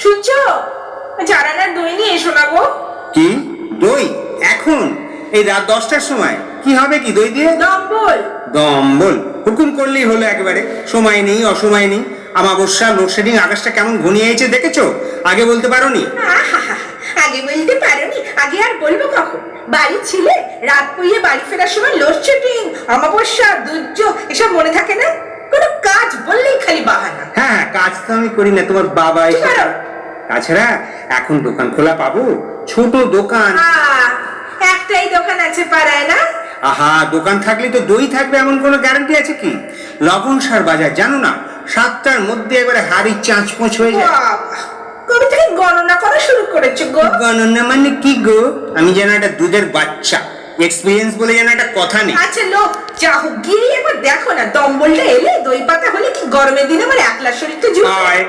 শুনছো? জারানার দই নিয়ে এসো না গো। কি? দই? এখন? এই রাত দশটার সময়। কি হবে কি দই দিয়ে? দম্বল। দম্বল। হুকুম করলেই হলো একেবারে। সময় নেই অসময় নেই। আমাবস্যা লোডশেডিং আকাশটা কেমন ঘনিয়েছে দেখেছ? আগে বলতে পারোনি? আগে বলতে পারোনি। আগে আর বলব কখন? বাড়ি ছিলে রাত পুইয়ে বাড়ি ফেরার সময় লোডশেডিং অমাবস্যা দুর্যোগ এসব মনে থাকে না কোনো কাজ বললেই খালি বাহানা হ্যাঁ হ্যাঁ, কাজ তো আমি করি না তোমার বাবা এসে তাছাড়া এখন দোকান খোলা পাবো? ছোট দোকান। একটাই দোকান আছে পাড়ায় না? আহা দোকান থাকলে তো দই থাকবে এমন কোনো গ্যারান্টি আছে কি? লবণ সার বাজার জানো না? সাতটার মধ্যে এবারে হাড়ি চাঁচ পোঁচ হয়ে যায়। কবে থেকে গণনা করা শুরু করেছ গো। গণনা মানে কি গো? আমি যেন একটা দুধের বাচ্চা। এক্সপিরিয়েন্স বলে যেন একটা কথা নেই। আচ্ছা লোক যা হোক গিয়ে একবার দেখো না। দম্বলটা এলে দই পাতা গরমের দিনে আমার একলা শরীর তো জুড়ে